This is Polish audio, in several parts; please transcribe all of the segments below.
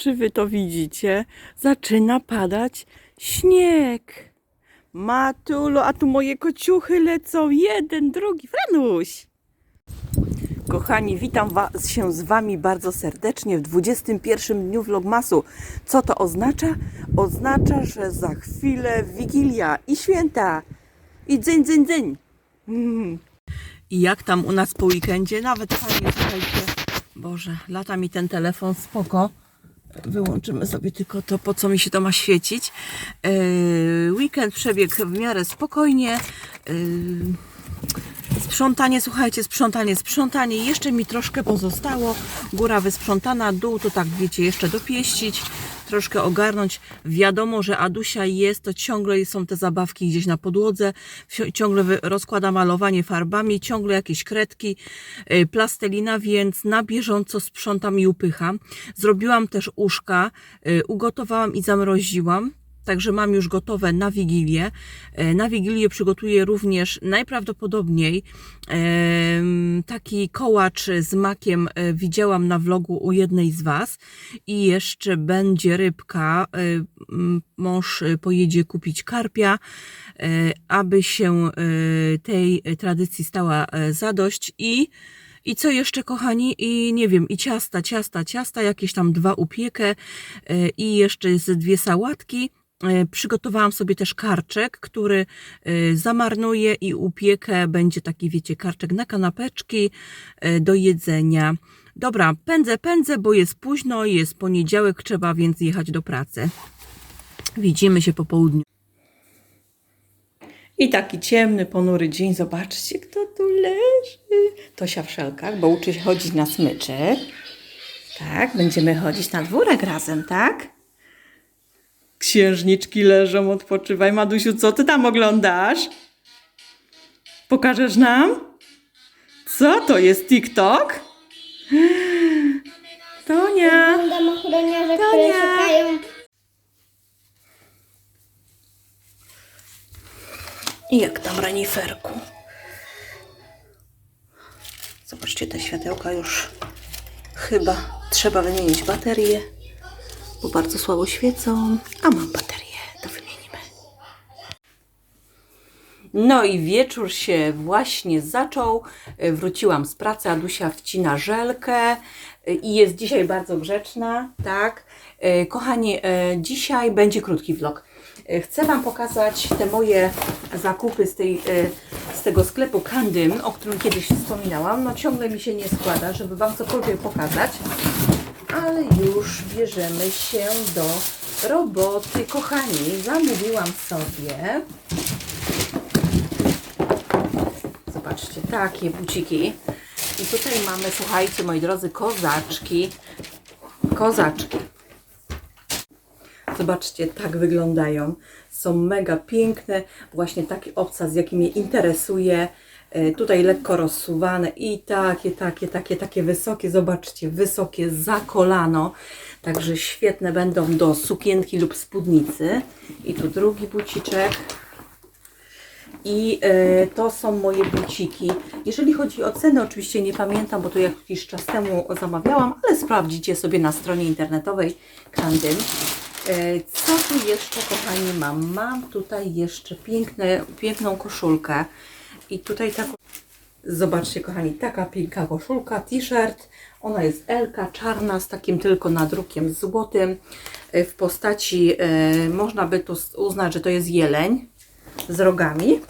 czy wy to widzicie? Zaczyna padać śnieg. Matulo, a tu moje kociuchy lecą. Jeden, drugi. Franuś. Kochani, witam was, się z wami bardzo serdecznie w 21 dniu Vlogmasu. Co to oznacza? Oznacza, że za chwilę Wigilia i święta. I dzyń, dzyń, dzyń. Mm. I jak tam u nas po weekendzie? Nawet fajnie, słuchajcie. Boże, lata mi ten telefon, spoko. Wyłączymy sobie tylko to, po co mi się to ma świecić. Yy, weekend przebiegł w miarę spokojnie. Sprzątanie, słuchajcie, sprzątanie, sprzątanie. Jeszcze mi troszkę pozostało. Góra wysprzątana, dół to tak wiecie, jeszcze dopieścić, troszkę ogarnąć. Wiadomo, że Adusia jest, to ciągle są te zabawki gdzieś na podłodze, ciągle rozkłada malowanie farbami, ciągle jakieś kredki, y, plastelina, więc na bieżąco sprzątam i upycham. Zrobiłam też uszka, y, ugotowałam i zamroziłam. Także mam już gotowe na Wigilię. E, Na Wigilię przygotuję również najprawdopodobniej taki kołacz z makiem e, widziałam na vlogu u jednej z Was i jeszcze będzie rybka. E, Mąż pojedzie kupić karpia, aby się tej tradycji stała zadość i i co jeszcze, kochani? I nie wiem, i ciasta, ciasta, ciasta, jakieś tam dwa upiekę i jeszcze z dwie sałatki. E, Przygotowałam sobie też karczek, który e, zamarnuję i upiekę. Będzie taki, wiecie, karczek na kanapeczki e, do jedzenia. Dobra, pędzę, pędzę, bo jest późno, jest poniedziałek, trzeba więc jechać do pracy. Widzimy się po południu. I taki ciemny, ponury dzień. Zobaczcie, kto tu leży. Tosia w szelkach, bo uczy się chodzić na smyczy. Tak, będziemy chodzić na dwórek razem, tak? Księżniczki leżą, odpoczywaj. Madusiu, co ty tam oglądasz? Pokażesz nam? Co to jest TikTok? Tonia! Oglądam ochroniarze, które Tonia! szukają jak tam reniferku? Zobaczcie, te światełka już chyba trzeba wymienić baterię, bo bardzo słabo świecą, a mam baterię, to wymienimy. No i wieczór się właśnie zaczął. Wróciłam z pracy, Adusia wcina żelkę e, i jest dzisiaj bardzo grzeczna, tak? E, Kochani, e, dzisiaj będzie krótki vlog. Chcę Wam pokazać te moje zakupy z, tej, z tego sklepu Kandym, o którym kiedyś wspominałam. No ciągle mi się nie składa, żeby Wam cokolwiek pokazać, ale już bierzemy się do roboty. Kochani, zamówiłam sobie Zobaczcie, takie buciki. I tutaj mamy, słuchajcie, moi drodzy, kozaczki. Kozaczki. Zobaczcie, tak wyglądają. Są mega piękne. Właśnie taki obcas, jaki mnie interesuje. E, Tutaj lekko rozsuwane i takie, takie, takie, takie wysokie. Zobaczcie, wysokie za kolano. Także świetne będą do sukienki lub spódnicy. I tu drugi buciczek. I e, to są moje buciki. Jeżeli chodzi o ceny, oczywiście nie pamiętam, bo to jakiś czas temu zamawiałam, ale sprawdzicie sobie na stronie internetowej Kandym. E, co tu jeszcze, kochani, mam? Mam tutaj jeszcze piękne, piękną koszulkę. I tutaj taką. Zobaczcie, kochani, taka piękna koszulka, t-shirt. Ona jest Elka, czarna, z takim tylko nadrukiem złotym. E, W postaci, e, można by tu uznać, że to jest jeleń z rogami.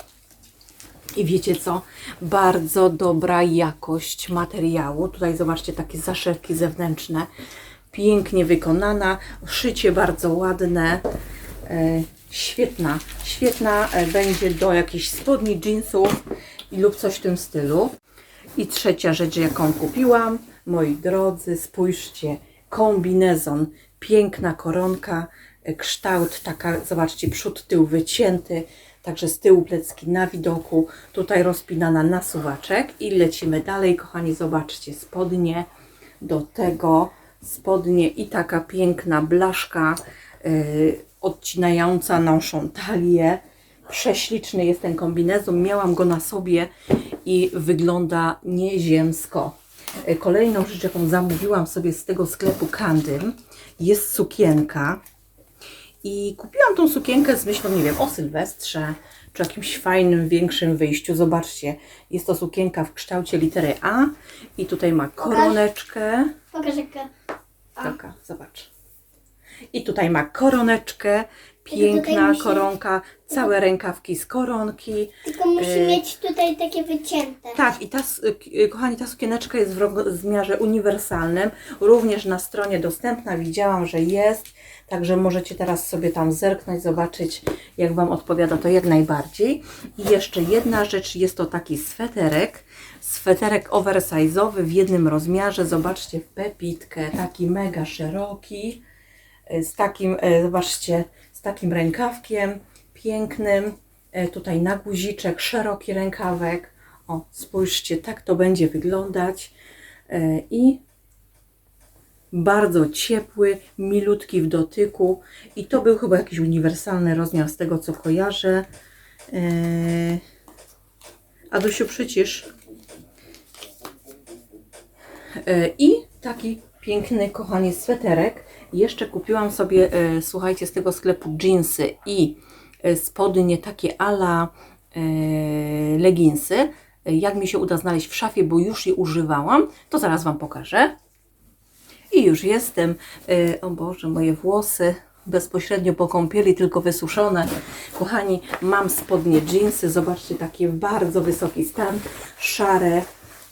I wiecie co? Bardzo dobra jakość materiału. Tutaj zobaczcie takie zaszewki zewnętrzne. Pięknie wykonana. Szycie bardzo ładne. E, świetna. Świetna e, będzie do jakichś spodni, jeansów lub coś w tym stylu. I trzecia rzecz, jaką kupiłam, moi drodzy, spójrzcie, kombinezon, piękna koronka, e, kształt taka, zobaczcie, przód, tył wycięty, także z tyłu plecki na widoku, tutaj rozpinana na suwaczek i lecimy dalej, kochani, zobaczcie, spodnie, do tego spodnie i taka piękna blaszka yy, odcinająca naszą talię, Prześliczny jest ten kombinezon. Miałam go na sobie i wygląda nieziemsko. E, Kolejną rzecz, jaką zamówiłam sobie z tego sklepu Kandym, jest sukienka. I kupiłam tą sukienkę z myślą, nie wiem, o Sylwestrze, czy jakimś fajnym, większym wyjściu. Zobaczcie, jest to sukienka w kształcie litery A i tutaj ma koroneczkę. Pokaż jaka. Taka, zobacz. I tutaj ma koroneczkę, piękna musi- koronka, całe rękawki z koronki. Tylko musi E, mieć tutaj takie wycięte. Tak, i ta, s- y, kochani, ta sukieneczka jest w rozmiarze uniwersalnym, również na stronie dostępna, widziałam, że jest, także możecie teraz sobie tam zerknąć, zobaczyć, jak Wam odpowiada to jak najbardziej. I jeszcze jedna rzecz, jest to taki sweterek, sweterek oversize'owy w jednym rozmiarze, zobaczcie, w pepitkę, taki mega szeroki, y, z takim, y, zobaczcie, z takim rękawkiem pięknym, y, tutaj na guziczek, szeroki rękawek, o, spójrzcie, tak to będzie wyglądać. E, I bardzo ciepły, milutki w dotyku. I to był chyba jakiś uniwersalny rozmiar z tego, co kojarzę. E, Adusiu, przycisz. E, I taki piękny, kochani, sweterek. Jeszcze kupiłam sobie, e, słuchajcie, z tego sklepu jeansy i e, spodnie takie ala e, leginsy. E, Jak mi się uda znaleźć w szafie, bo już je używałam, to zaraz Wam pokażę. I już jestem. E, O Boże, moje włosy bezpośrednio po kąpieli, tylko wysuszone. Kochani, mam spodnie jeansy. Zobaczcie, takie bardzo wysoki stan. Szare,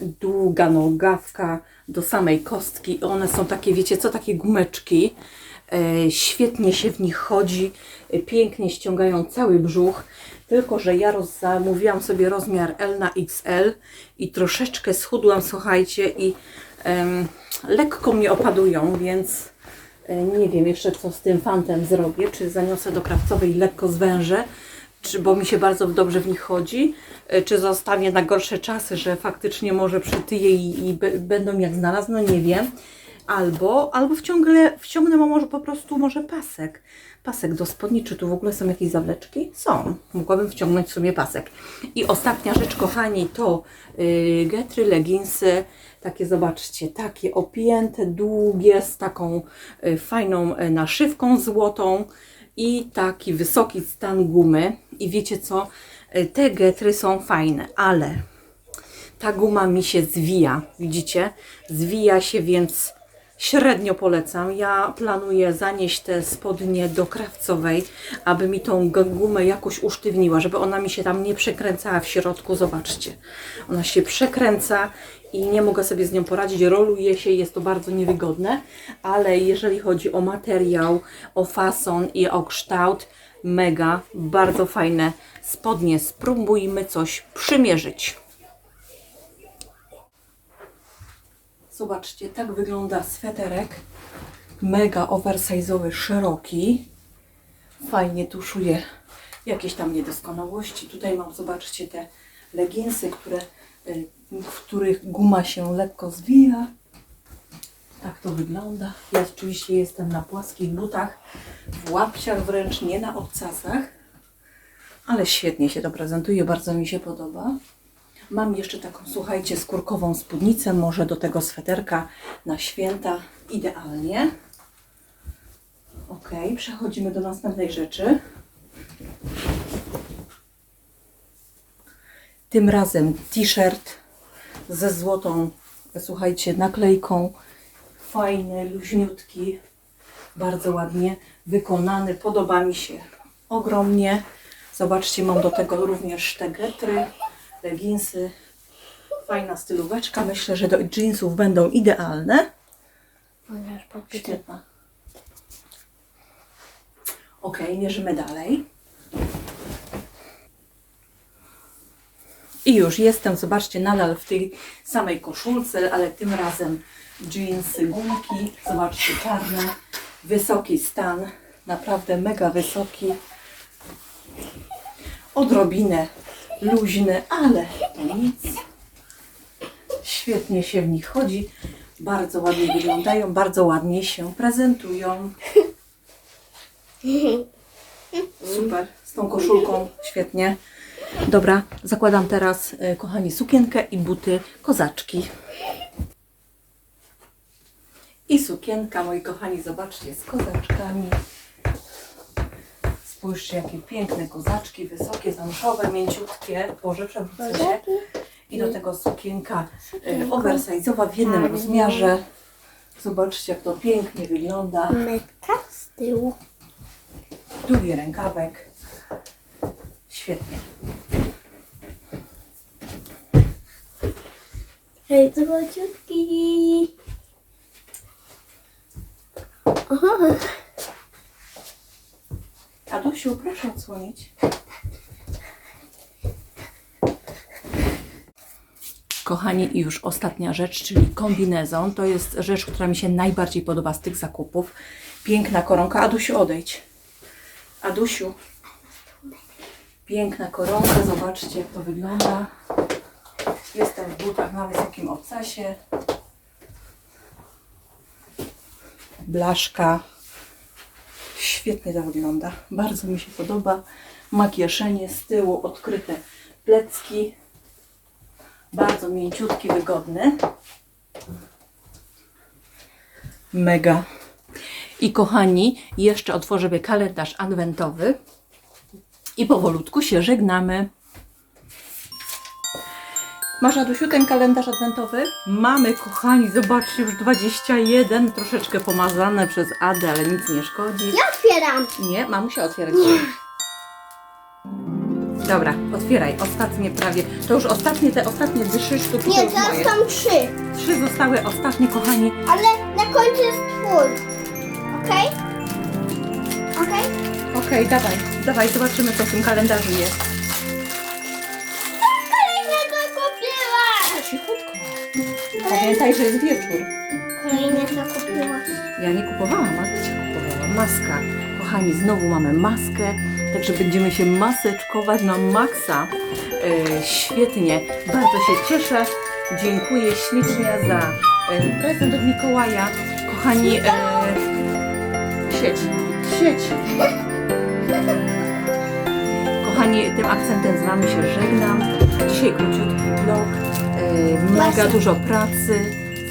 długa nogawka do samej kostki. One są takie, wiecie co, takie gumeczki. E, świetnie się w nich chodzi, e, pięknie ściągają cały brzuch. Tylko, że ja roz, zamówiłam sobie rozmiar L na XL i troszeczkę schudłam, słuchajcie, i lekko mnie opadują, więc e, nie wiem jeszcze co z tym fantem zrobię, czy zaniosę do krawcowej i lekko zwężę, czy, bo mi się bardzo dobrze w nich chodzi, e, czy zostawię na gorsze czasy, że faktycznie może przytyję i, i będą jak znalazł, no nie wiem. Albo, albo wciągnę, wciągnę może po prostu może pasek. Pasek do spodni, czy tu w ogóle są jakieś zawleczki? Są. Mogłabym wciągnąć w sumie pasek. I ostatnia rzecz, kochani, to yy, getry, leginsy. Takie, zobaczcie, takie opięte, długie, z taką y, fajną y, naszywką złotą i taki wysoki stan gumy. I wiecie co? Y, Te getry są fajne, ale ta guma mi się zwija, widzicie? Zwija się, więc średnio polecam. Ja planuję zanieść te spodnie do krawcowej, aby mi tą gumę jakoś usztywniła, żeby ona mi się tam nie przekręcała w środku. Zobaczcie, ona się przekręca i nie mogę sobie z nią poradzić. Roluje się, jest to bardzo niewygodne, ale jeżeli chodzi o materiał, o fason i o kształt, mega, bardzo fajne spodnie. Spróbujmy coś przymierzyć. Zobaczcie, tak wygląda sweterek. Mega oversize'owy, szeroki. Fajnie tuszuje jakieś tam niedoskonałości. Tutaj mam, zobaczcie, te leginsy, które, y, w których guma się lekko zwija. Tak to wygląda. Ja oczywiście jestem na płaskich butach, w łapciach wręcz, nie na obcasach. Ale świetnie się to prezentuje, bardzo mi się podoba. Mam jeszcze taką, słuchajcie, skórkową spódnicę, może do tego sweterka na święta idealnie. Ok, przechodzimy do następnej rzeczy. Tym razem t-shirt ze złotą, słuchajcie, naklejką. Fajny, luźniutki, bardzo ładnie wykonany. Podoba mi się ogromnie. Zobaczcie, mam do tego również te getry, leginsy. Fajna stylóweczka. Myślę, że do jeansów będą idealne. Świetna. Ok, mierzymy dalej. I już jestem, zobaczcie, nadal w tej samej koszulce, ale tym razem jeansy, gumki. Zobaczcie, czarne, wysoki stan, naprawdę mega wysoki. Odrobinę luźny, ale nic. Świetnie się w nich chodzi. Bardzo ładnie wyglądają, bardzo ładnie się prezentują. Super, z tą koszulką, świetnie. Dobra, zakładam teraz, e, kochani, sukienkę i buty kozaczki. I sukienka, moi kochani, zobaczcie, z kozaczkami. Spójrzcie, jakie piękne kozaczki, wysokie, zamszowe, mięciutkie. Boże, przewrócę się. I do tego sukienka e, oversize'owa w jednym rozmiarze. Zobaczcie, jak to pięknie wygląda. Metka z tyłu. Długi rękawek. Świetnie. Hej, to leciutki. Aha. Adusiu, proszę odsłonić. Kochani, i już ostatnia rzecz, czyli kombinezon. To jest rzecz, która mi się najbardziej podoba z tych zakupów. Piękna koronka. Adusiu, odejdź. Adusiu. Piękna koronka. Zobaczcie, jak to wygląda. Jestem w butach na wysokim obcasie. Blaszka. Świetnie to wygląda. Bardzo mi się podoba. Ma kieszenie z tyłu, odkryte plecki. Bardzo mięciutki, wygodny. Mega. I kochani, jeszcze otworzę kalendarz adwentowy i powolutku się żegnamy. Masz, Adusiu, ten kalendarz adwentowy? Mamy, kochani, zobaczcie, już 21, troszeczkę pomazane przez Adę, ale nic nie szkodzi. Ja otwieram. Nie, mamusia otwierać. Dobra, otwieraj. Ostatnie prawie. To już ostatnie, te ostatnie trzy sztuki to Nie, już teraz moje. tam trzy. Trzy zostały ostatnie, kochani. Ale na końcu jest twój. Okej? Okej? Okej, dawaj, dawaj, zobaczymy co w tym kalendarzu jest. Pamiętaj, że jest wieczór. Kolejnego kupiłaś. Ja nie kupowałam, Macia kupowała. Maska. Kochani, znowu mamy maskę, także będziemy się maseczkować na maksa. E, świetnie, bardzo się cieszę. Dziękuję ślicznie za e, prezent od Mikołaja. Kochani, e, sieć, sieć. Kochani, tym akcentem z Wami się żegnam. Dzisiaj króciutki vlog, mega dużo pracy.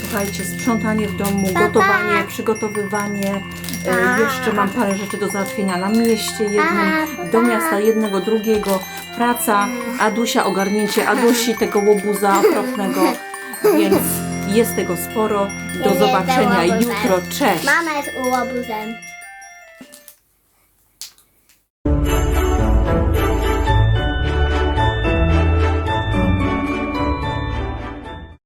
Słuchajcie, sprzątanie w domu, gotowanie, przygotowywanie. E, Pa. jeszcze mam parę rzeczy do załatwienia na mieście jednym, do pa. miasta jednego, drugiego. Praca, Adusia, ogarnięcie Adusi, tego łobuza okropnego. Więc jest tego sporo. Do zobaczenia jutro. Cześć! Mama jest łobuzem.